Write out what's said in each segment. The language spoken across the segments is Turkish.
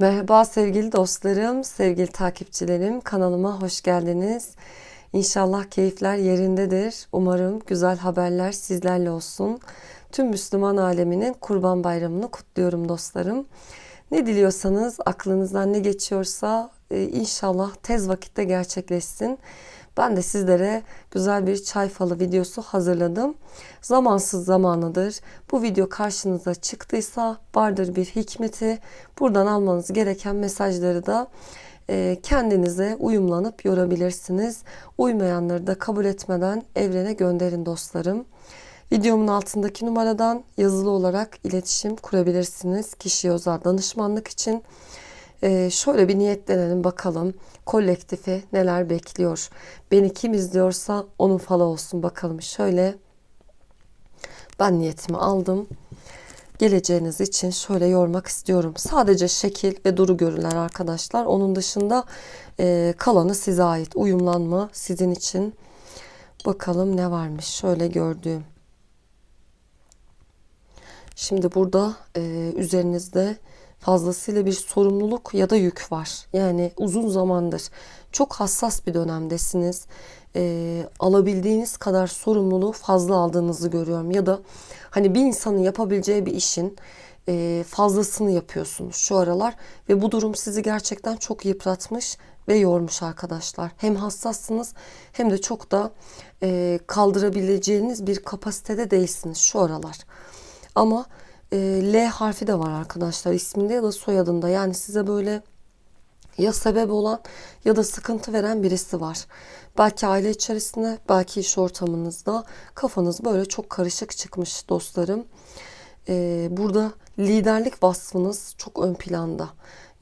Merhaba sevgili dostlarım, sevgili takipçilerim. Kanalıma hoş geldiniz. İnşallah keyifler yerindedir. Umarım güzel haberler sizlerle olsun. Tüm Müslüman aleminin Kurban Bayramını kutluyorum dostlarım. Ne diliyorsanız, aklınızdan ne geçiyorsa e, inşallah tez vakitte gerçekleşsin. Ben de sizlere güzel bir çay falı videosu hazırladım. Zamansız zamanıdır. Bu video karşınıza çıktıysa vardır bir hikmeti. Buradan almanız gereken mesajları da e, kendinize uyumlanıp yorabilirsiniz. Uymayanları da kabul etmeden evrene gönderin dostlarım. Videomun altındaki numaradan yazılı olarak iletişim kurabilirsiniz. Kişiye özel danışmanlık için. Ee, şöyle bir niyetlenelim bakalım kolektifi neler bekliyor. Beni kim izliyorsa onun falı olsun bakalım. Şöyle ben niyetimi aldım. Geleceğiniz için şöyle yormak istiyorum. Sadece şekil ve duru görüler arkadaşlar. Onun dışında e, kalanı size ait. Uyumlanma sizin için. Bakalım ne varmış. Şöyle gördüğüm. Şimdi burada e, üzerinizde fazlasıyla bir sorumluluk ya da yük var. Yani uzun zamandır çok hassas bir dönemdesiniz. E, alabildiğiniz kadar sorumluluğu fazla aldığınızı görüyorum. Ya da hani bir insanın yapabileceği bir işin e, fazlasını yapıyorsunuz şu aralar. Ve bu durum sizi gerçekten çok yıpratmış ve yormuş arkadaşlar. Hem hassassınız hem de çok da e, kaldırabileceğiniz bir kapasitede değilsiniz şu aralar. Ama e, L harfi de var arkadaşlar isminde ya da soyadında. Yani size böyle ya sebep olan ya da sıkıntı veren birisi var. Belki aile içerisinde, belki iş ortamınızda kafanız böyle çok karışık çıkmış dostlarım. Ee, burada liderlik vasfınız çok ön planda.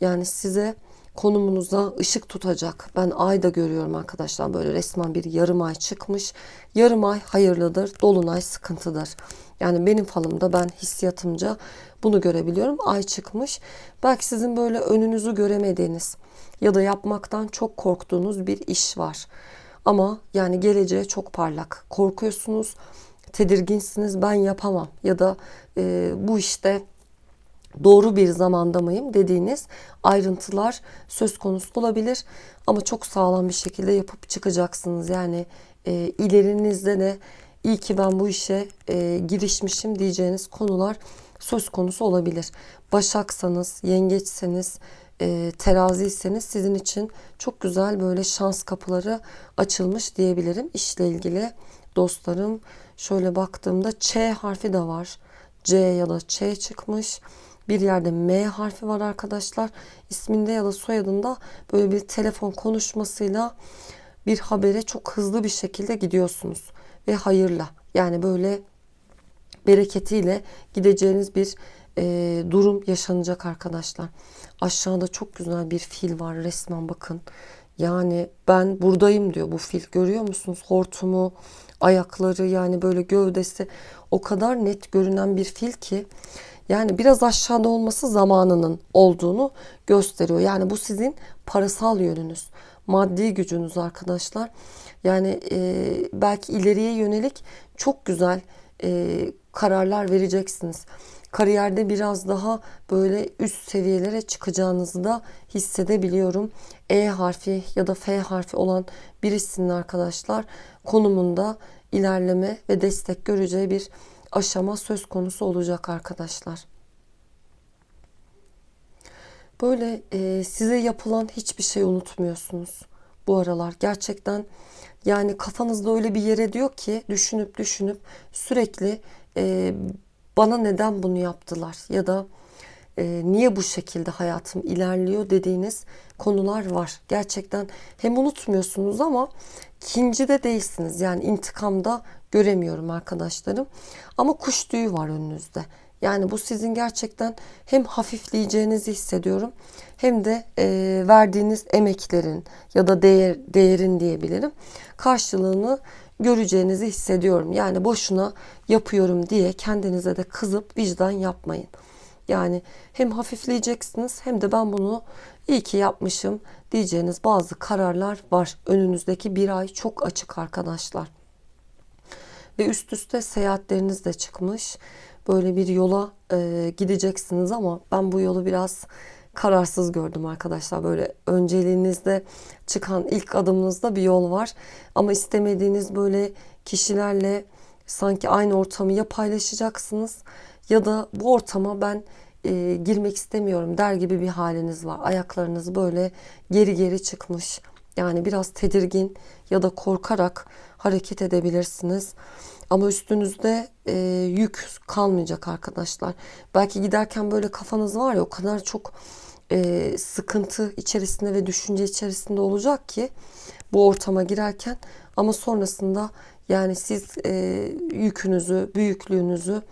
Yani size konumunuza ışık tutacak. Ben ay da görüyorum arkadaşlar böyle resmen bir yarım ay çıkmış. Yarım ay hayırlıdır, dolunay sıkıntıdır. Yani benim falımda ben hissiyatımca bunu görebiliyorum. Ay çıkmış. Belki sizin böyle önünüzü göremediğiniz ya da yapmaktan çok korktuğunuz bir iş var. Ama yani geleceğe çok parlak. Korkuyorsunuz, tedirginsiniz ben yapamam ya da e, bu işte doğru bir zamanda mıyım dediğiniz ayrıntılar söz konusu olabilir. Ama çok sağlam bir şekilde yapıp çıkacaksınız. Yani e, ilerinizde de iyi ki ben bu işe e, girişmişim diyeceğiniz konular söz konusu olabilir. Başaksanız, yengeçseniz, e, teraziyseniz sizin için çok güzel böyle şans kapıları açılmış diyebilirim işle ilgili dostlarım. Şöyle baktığımda Ç harfi de var. C ya da Ç çıkmış. Bir yerde M harfi var arkadaşlar. İsminde ya da soyadında böyle bir telefon konuşmasıyla bir habere çok hızlı bir şekilde gidiyorsunuz ve hayırla yani böyle bereketiyle gideceğiniz bir e, durum yaşanacak arkadaşlar. Aşağıda çok güzel bir fil var resmen bakın. Yani ben buradayım diyor bu fil. Görüyor musunuz? Hortumu, ayakları yani böyle gövdesi o kadar net görünen bir fil ki yani biraz aşağıda olması zamanının olduğunu gösteriyor. Yani bu sizin parasal yönünüz, maddi gücünüz arkadaşlar. Yani e, belki ileriye yönelik çok güzel e, kararlar vereceksiniz. Kariyerde biraz daha böyle üst seviyelere çıkacağınızı da hissedebiliyorum. E harfi ya da F harfi olan birisinin arkadaşlar konumunda ilerleme ve destek göreceği bir aşama söz konusu olacak arkadaşlar. Böyle e, size yapılan hiçbir şey unutmuyorsunuz bu aralar. Gerçekten yani kafanızda öyle bir yere diyor ki düşünüp düşünüp sürekli e, bana neden bunu yaptılar ya da e, niye bu şekilde hayatım ilerliyor dediğiniz konular var. Gerçekten hem unutmuyorsunuz ama ikinci de değilsiniz. Yani intikamda göremiyorum arkadaşlarım. Ama kuş tüyü var önünüzde. Yani bu sizin gerçekten hem hafifleyeceğinizi hissediyorum hem de e, verdiğiniz emeklerin ya da değer, değerin diyebilirim karşılığını göreceğinizi hissediyorum. Yani boşuna yapıyorum diye kendinize de kızıp vicdan yapmayın. Yani hem hafifleyeceksiniz hem de ben bunu iyi ki yapmışım diyeceğiniz bazı kararlar var. Önünüzdeki bir ay çok açık arkadaşlar. Ve üst üste seyahatleriniz de çıkmış. Böyle bir yola e, gideceksiniz ama ben bu yolu biraz kararsız gördüm arkadaşlar. Böyle önceliğinizde çıkan ilk adımınızda bir yol var. Ama istemediğiniz böyle kişilerle sanki aynı ortamı ya paylaşacaksınız ya da bu ortama ben e, girmek istemiyorum der gibi bir haliniz var. Ayaklarınız böyle geri geri çıkmış. Yani biraz tedirgin ya da korkarak hareket edebilirsiniz. Ama üstünüzde e, yük kalmayacak arkadaşlar. Belki giderken böyle kafanız var ya o kadar çok e, sıkıntı içerisinde ve düşünce içerisinde olacak ki bu ortama girerken ama sonrasında yani siz e, yükünüzü, büyüklüğünüzü,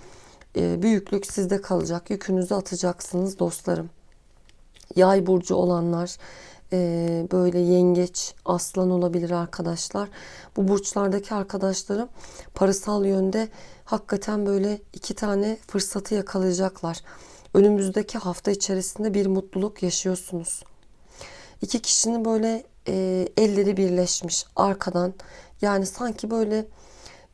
e, büyüklük sizde kalacak. Yükünüzü atacaksınız dostlarım. Yay burcu olanlar, e, böyle yengeç, aslan olabilir arkadaşlar. Bu burçlardaki arkadaşlarım parasal yönde hakikaten böyle iki tane fırsatı yakalayacaklar. Önümüzdeki hafta içerisinde bir mutluluk yaşıyorsunuz. İki kişinin böyle e, elleri birleşmiş arkadan. Yani sanki böyle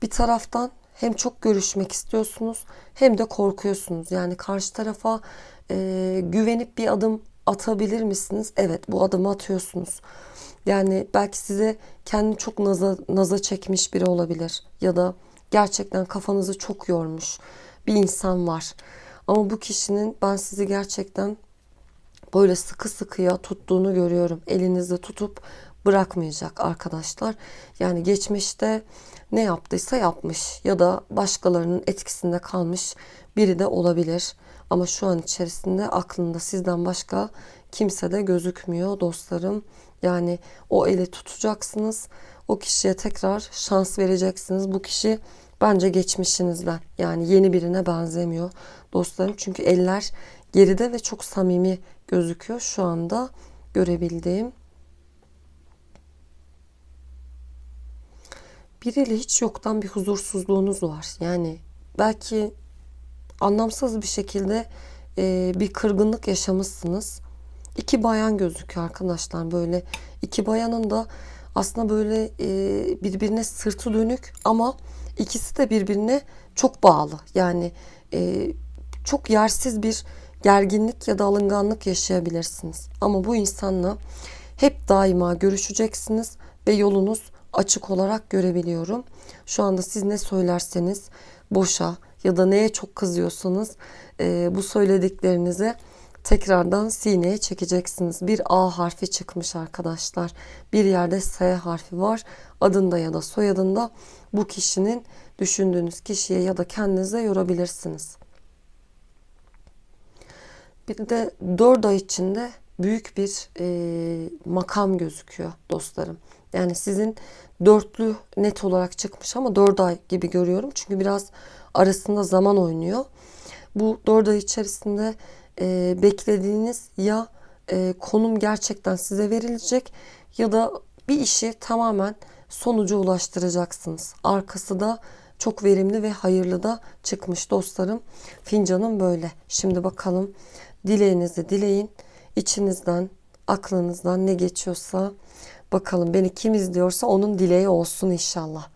bir taraftan hem çok görüşmek istiyorsunuz hem de korkuyorsunuz. Yani karşı tarafa e, güvenip bir adım atabilir misiniz? Evet bu adımı atıyorsunuz. Yani belki size kendini çok naza, naza çekmiş biri olabilir. Ya da gerçekten kafanızı çok yormuş bir insan var. Ama bu kişinin ben sizi gerçekten böyle sıkı sıkıya tuttuğunu görüyorum. Elinizde tutup bırakmayacak arkadaşlar. Yani geçmişte ne yaptıysa yapmış ya da başkalarının etkisinde kalmış biri de olabilir. Ama şu an içerisinde aklında sizden başka kimse de gözükmüyor dostlarım. Yani o eli tutacaksınız. O kişiye tekrar şans vereceksiniz. Bu kişi bence geçmişinizden yani yeni birine benzemiyor dostlarım. Çünkü eller geride ve çok samimi gözüküyor şu anda görebildiğim. Biriyle hiç yoktan bir huzursuzluğunuz var. Yani belki anlamsız bir şekilde e, bir kırgınlık yaşamışsınız. İki bayan gözüküyor arkadaşlar böyle. iki bayanın da aslında böyle e, birbirine sırtı dönük ama ikisi de birbirine çok bağlı. Yani e, çok yersiz bir gerginlik ya da alınganlık yaşayabilirsiniz. Ama bu insanla hep daima görüşeceksiniz ve yolunuz açık olarak görebiliyorum. Şu anda siz ne söylerseniz boşa ya da neye çok kızıyorsanız e, bu söylediklerinizi tekrardan sineye çekeceksiniz. Bir A harfi çıkmış arkadaşlar. Bir yerde S harfi var. Adında ya da soyadında bu kişinin düşündüğünüz kişiye ya da kendinize yorabilirsiniz. Bir de 4 ay içinde büyük bir e, makam gözüküyor dostlarım. Yani sizin dörtlü net olarak çıkmış ama 4 ay gibi görüyorum. Çünkü biraz arasında zaman oynuyor. Bu 4 ay içerisinde e, beklediğiniz ya e, konum gerçekten size verilecek ya da bir işi tamamen sonuca ulaştıracaksınız. Arkası da çok verimli ve hayırlı da çıkmış dostlarım. Fincanım böyle. Şimdi bakalım dileğinizi dileyin. İçinizden, aklınızdan ne geçiyorsa bakalım beni kim izliyorsa onun dileği olsun inşallah.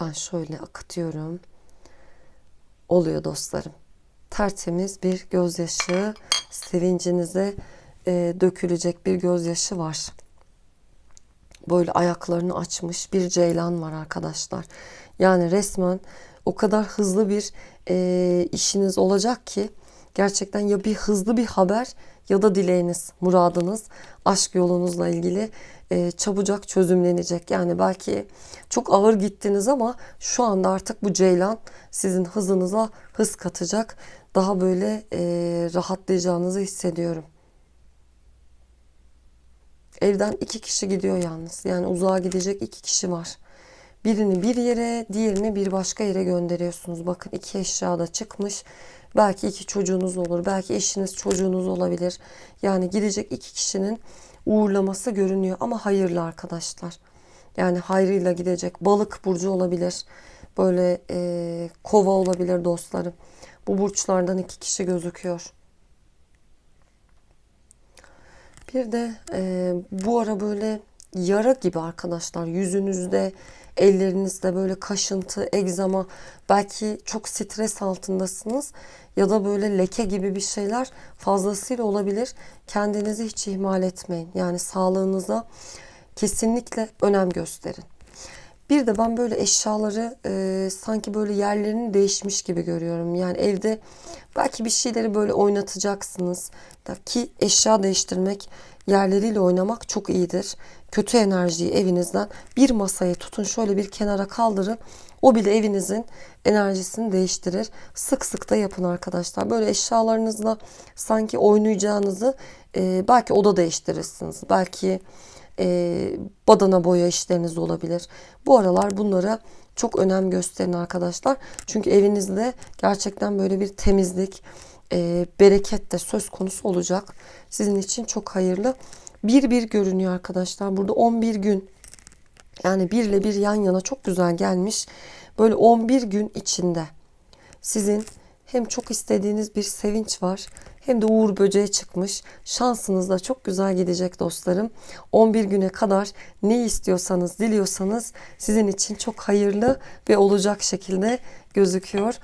Ben şöyle akıtıyorum. Oluyor dostlarım. Tertemiz bir gözyaşı, sevincinize e, dökülecek bir gözyaşı var. Böyle ayaklarını açmış bir ceylan var arkadaşlar. Yani resmen o kadar hızlı bir e, işiniz olacak ki gerçekten ya bir hızlı bir haber ya da dileğiniz, muradınız, aşk yolunuzla ilgili e, çabucak çözümlenecek. Yani belki çok ağır gittiniz ama şu anda artık bu ceylan sizin hızınıza hız katacak. Daha böyle e, rahatlayacağınızı hissediyorum. Evden iki kişi gidiyor yalnız. Yani uzağa gidecek iki kişi var. Birini bir yere, diğerini bir başka yere gönderiyorsunuz. Bakın iki eşya da çıkmış. Belki iki çocuğunuz olur. Belki eşiniz çocuğunuz olabilir. Yani gidecek iki kişinin uğurlaması görünüyor. Ama hayırlı arkadaşlar. Yani hayrıyla gidecek. Balık burcu olabilir. Böyle e, kova olabilir dostlarım. Bu burçlardan iki kişi gözüküyor. Bir de e, bu ara böyle yara gibi arkadaşlar yüzünüzde, ellerinizde böyle kaşıntı, egzama, belki çok stres altındasınız ya da böyle leke gibi bir şeyler fazlasıyla olabilir. Kendinizi hiç ihmal etmeyin. Yani sağlığınıza kesinlikle önem gösterin. Bir de ben böyle eşyaları e, sanki böyle yerlerini değişmiş gibi görüyorum. Yani evde belki bir şeyleri böyle oynatacaksınız. Ki eşya değiştirmek, yerleriyle oynamak çok iyidir. Kötü enerjiyi evinizden bir masaya tutun şöyle bir kenara kaldırın. O bile evinizin enerjisini değiştirir. Sık sık da yapın arkadaşlar. Böyle eşyalarınızla sanki oynayacağınızı e, belki oda değiştirirsiniz. Belki e, badana boya işleriniz olabilir. Bu aralar bunlara çok önem gösterin arkadaşlar. Çünkü evinizde gerçekten böyle bir temizlik, e, bereket de söz konusu olacak. Sizin için çok hayırlı. Bir bir görünüyor arkadaşlar. Burada 11 gün yani bir ile bir yan yana çok güzel gelmiş. Böyle 11 gün içinde sizin hem çok istediğiniz bir sevinç var hem de uğur böceği çıkmış. Şansınız da çok güzel gidecek dostlarım. 11 güne kadar ne istiyorsanız, diliyorsanız sizin için çok hayırlı ve olacak şekilde gözüküyor.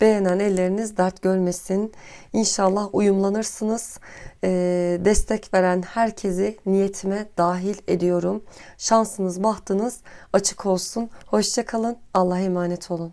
Beğenen elleriniz dert görmesin. İnşallah uyumlanırsınız. Ee, destek veren herkesi niyetime dahil ediyorum. Şansınız, bahtınız açık olsun. Hoşçakalın. Allah'a emanet olun.